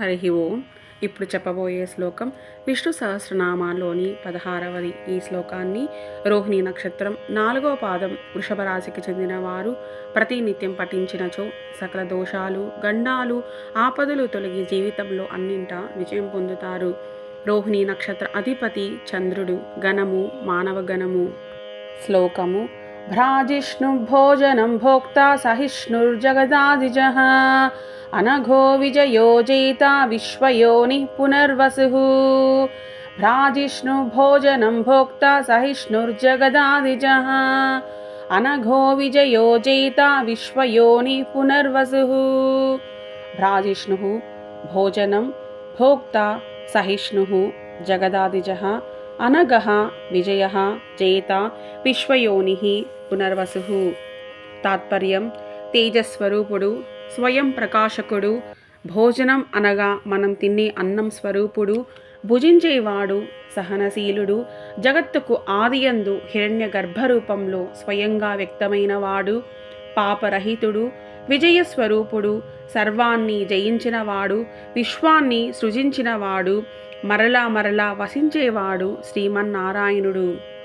హరి ఓం. ఇప్పుడు చెప్పబోయే శ్లోకం విష్ణు సహస్రనామాల్లోని పదహారవది. ఈ శ్లోకాన్ని రోహిణి నక్షత్రం నాలుగవ పాదం వృషభ రాశికి చెందిన వారు ప్రతినిత్యం పఠించినచో సకల దోషాలు గండాలు ఆపదలు తొలగి జీవితంలో అన్నింట విజయం పొందుతారు. రోహిణి నక్షత్ర అధిపతి చంద్రుడు గణము మానవ గణము శ్లోకము భ్రాజిష్ణు భోజనం భోక్త సహిష్ణుర్జగదాదిజः అనఘో విజయో జయిత విశ్వయోని పునర్వసు భ్రాజిష్ణు భోజనం భోక్త సహిష్ణుర్జగదాదిజः అనఘో విజయో జయిత విశ్వయోని పునర్వసు భ్రాజిష్ణు భోజనం భోక్త అనగహ విజయ జయత విశ్వయోని పునర్వసు. తాత్పర్యం తేజస్వరూపుడు స్వయం ప్రకాశకుడు భోజనం అనగా మనం తినే అన్నం స్వరూపుడు భుజించేవాడు సహనశీలుడు జగత్తుకు ఆదియందు హిరణ్య గర్భరూపంలో స్వయంగా వ్యక్తమైనవాడు పాపరహితుడు విజయస్వరూపుడు సర్వాన్ని జయించినవాడు విశ్వాన్ని సృజించినవాడు మరలా మరలా వసించేవాడు శ్రీమన్నారాయణుడు.